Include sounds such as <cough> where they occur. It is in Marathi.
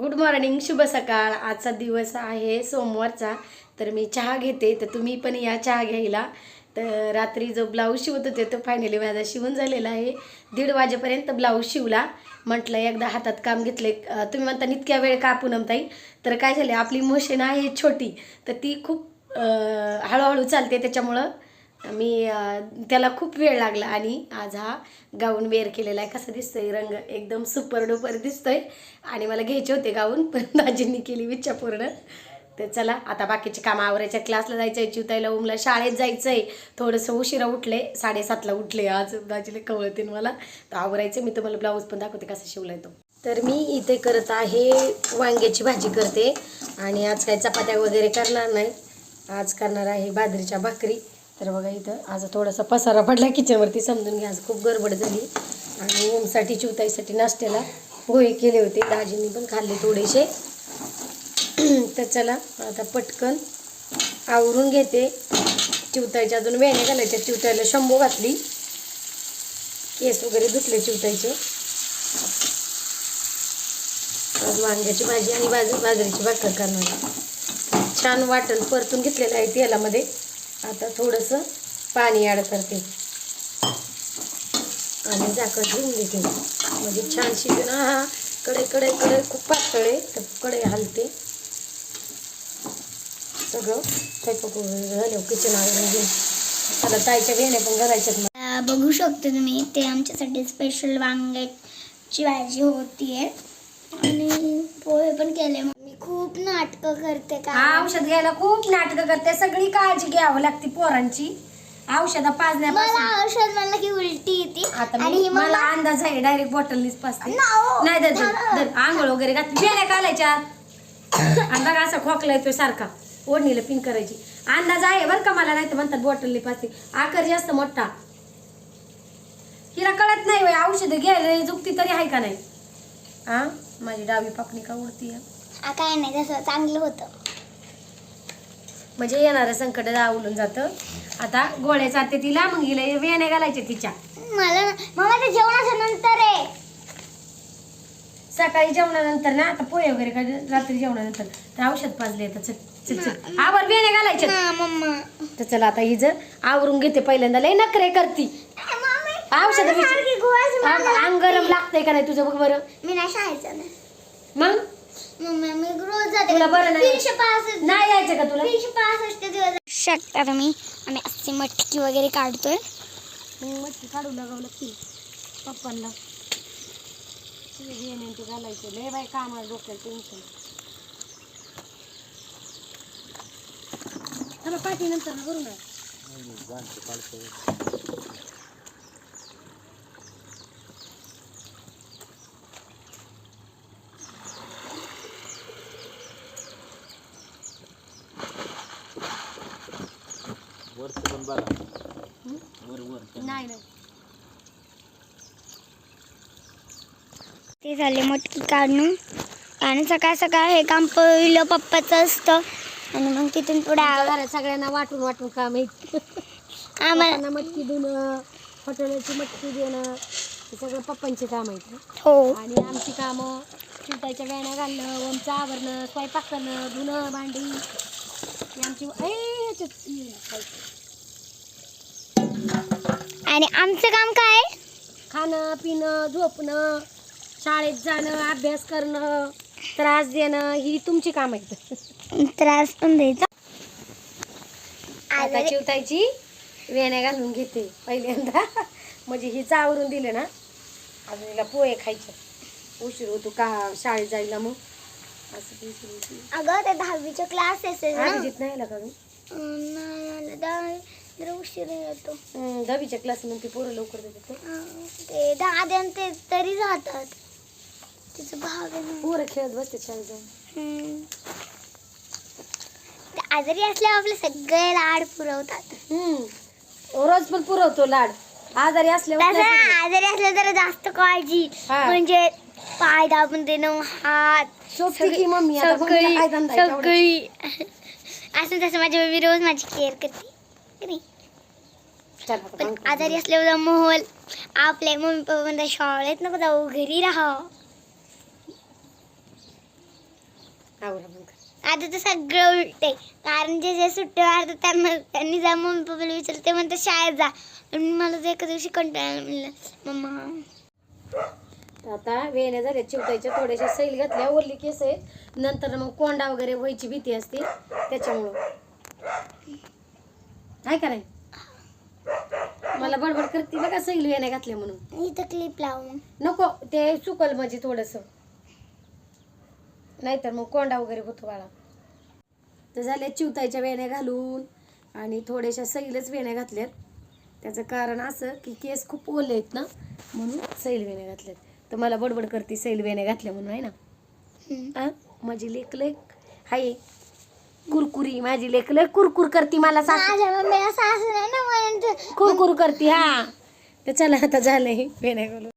गुड मॉर्निंग शुभ सकाळ. आजचा दिवस आहे सोमवारचा. तर मी चहा घेते. तर तुम्ही पण या चहा घ्यायला. तर रात्री जो ब्लाऊज शिवत होते तो फायनली माझा शिवून झालेला आहे. दीड वाजेपर्यंत ब्लाऊज शिवला. म्हटलं एकदा हातात काम घेतले. तुम्ही म्हणता इतक्या वेळ का पूनमताई तर काय झाले आपली मशीन आहे छोटी. तर ती खूप हळूहळू चालते. त्याच्यामुळं मी त्याला खूप वेळ लागला आणि आज हा गाऊन वेअर केलेला आहे. कसं दिसतोय? रंग एकदम सुपर डुपर दिसतोय. आणि मला घ्यायचे होते गाऊन पण दाजींनी केली इच्छा पूर्ण तर चला आता बाकीचे कामं आवरायच्या क्लासला जायचं आहे चिवताईला उमला शाळेत जायचं आहे थोडंसं उशिरा उठले साडेसातला उठले आज. दाजीला कवळतीन मला. तर आवरायचं मी तुम्हाला ब्लाऊज पण दाखवते कसा शिवलाय तो. तर मी इथे करत आहे वांग्याची भाजी करते. आणि आज काही चपात्या वगैरे करणार नाही. आज करणार आहे बाजरीच्या भाकरी. तर बघा इथं आज थोडासा पसारा पडला किचनवरती समजून घ्या आज खूप गडबड झाली. आणि ओमसाठी चिवताईसाठी नाश्त्याला गोळे केले होते. दाजींनी पण खाल्ले थोडेसे. <clears throat> तर चला आता पटकन आवरून घेते. चिवताईच्या अजून वेण्या घालायच्या चिवताईला शंभू घातली. केस वगैरे धुतले चिवताईचे. आज वांग्याची भाजी आणि बाज बाजरीची भाकर करणार छान वाटण परतून घेतलेलं आहे तेलामध्ये. आता थोडंसं पाणी ॲड करते. आणि झाकण ठेवून देते. म्हणजे छान शिजून हा कडे कडे कडे खूप पातळ आहे तर कडे हलते. सगळं स्वयंपाक झालं किचन आवरून घेऊन. आता ताईच्या वेण्या पण घरायच्यात बघू शकते तुम्ही ते आमच्यासाठी स्पेशल वांग्याची भाजी होतीये. आणि पोहे पण केले मग. खूप नाटकं करते हा का औषध घ्यायला खूप नाटकं करते. सगळी काळजी घ्यावं लागते पोरांची. औषधं मला पाजण्यापासून औषध मला की उलटी येते. आता आणि मी ही मला मला अंदाज आहे डायरेक्ट बॉटलनीच पाजते. No. नाही आंघोळ वगैरे घातली. बेल्या घालायच्यात आणि बघा असा खोकला येतोय सारखा. ओढणीला पिन करायची. अंदाज आहे बरं का मला नाही तर म्हणतात बॉटलनी पाजते. आकार जास्त मोठा. हिला कळत नाही औषध घ्यायला जुक्ती तरी आहे का नाही? हा माझी डावी पाकणी का उडती आ, काय नाही तसं चांगलं होतं. म्हणजे येणारं संकट जाऊन जातं. आता गोळ्या चालते तिला मग हिला वेण्या घालायच्या तिच्या. मला ना- ते जेवणाच्या नंतर आहे सकाळी जेवणानंतर ना आता पोहे वगैरे का रात्री जेवणानंतर. तर औषध पाजले आता चल चल चल आवर बेने घालायचे. हा, मम्मा. तर चला आता ही जर आवरून घेते पहिल्यांदा लय नखरे करती. मम्मी, औषधं मला बिषधं- सारखी गोळ्याची अंग मला अंग गरम लागतंय का नाही तुझं बघ बरं. मी नाही शाळेचं नाही मग? मम्मी मी रोज जाते. तुला बरं नाही? तीनशे पासष्ट नाही यायचं का तुला? तीनशे पासष्ट दिवस. शकता तुम्ही आम्ही अशी मटकी वगैरे काढतोय. मटकी काढू लागावं लागतील पप्पांना. ते घालायचं. लय बाय कामाला डोक्याला टेन्शन चला पाठी नंतर करू ना नाही नाही. ते झाले मटकी काढणं आणि सकाळ सकाळ हे काम पहिलं पप्पाचं असतं. आणि मग तिथून पुढे घरात सगळ्यांना वाटून वाटून काम आहे. आम्हाला पप्पांना मटकी धुणं हॉटेलची मटकी देणं हे सगळं पप्पांचे काम आहेत. हो. आणि आमची कामं चिवताच्या वेण्या घालणं ओमचं आवरणं स्वयंपाक करणं धुणं भांडी. ही आमची खायचं. आणि आमचं काम काय? खाणं पिणं झोपणं शाळेत जाणं अभ्यास करणं त्रास देणं ही तुमची काम आहेत. त्रास पण द्यायचा आता चिवतायची वेण्या घालून घेते पहिल्यांदा. म्हणजे ही चावरून दिले ना. अजून हिला पोहे खायचे. उशीर होतो का शाळेत जायला मग? असं. अगं ते दहावीचे क्लासेस आहे ना. नाही का नाही आलं. दहा- जरा उशीर येतो हम्म, दहावीच्या क्लासमध्ये पोरं लवकर देतात ना. अं, ते दहा ते तरी राहतात तिचं आहे ना. पोरं खेळत बसते शाळेत जाऊन हम्म. ते आजारी असल्यावर आपले सगळे लाड पुरवतात हम्म. रोज पण पुरवतो लाड आजारी असल्यावर तसं नाही पुरवत. आजारी असलं तर जास्त काळजी हा. म्हणजे पाय दाबून देणं हात की मम्मी आता मम्मीला काय धंदा आहे तेवढा? सगळी असं तसं माझी मम्मी रोज माझी केअर करते पण. आजारी असल्यावर मोहल आपल्या मम्मी पप्पा म्हणतात शाळेत नको जाऊ घरी राहा. आता तर सगळं उलटे कारण जे जे सुट्टे मारतात त्यांना त्यांनी जा मम्मी पप्पाला विचारलं ते म्हणतात शाळेत जा मला तर एका दिवशी कंटाळा म्हणलं मम्मा आता वेण्या झाल्या चिवतायच्या थोड्याशा सैल घातल्या ओरली केस आहेत. नंतर मग कोंडा वगैरे व्हायची भीती असते त्याच्यामुळं. आहे का नाही? मला बडबड करते बघा सैल वेण्या घातल्या म्हणून. इथं क्लिप लाव मग नको ते सुकल म्हणजे थोडस. नाहीतर मग कोंडा वगैरे होतो बाळा. तर झाल्या चिवतायच्या वेण्या घालून आणि थोड्याशा सैलच वेण्या घातल्यात. त्याचं कारण असं की केस खूप ओले आहेत ना म्हणून सैल वेण्या घातल्यात. तर मला बडबड करते सैल वेण्या घातल्या म्हणून आहे ना. आ? माझी लेक लेक हाय. कुरकुरी. माझी लेक लय कुरकुर करती मला सासू. माझ्या मम्मीला सासू नाही ना म्हणून कुरकुर करती हा. तर चला आता झालंय. वेण्या घालून.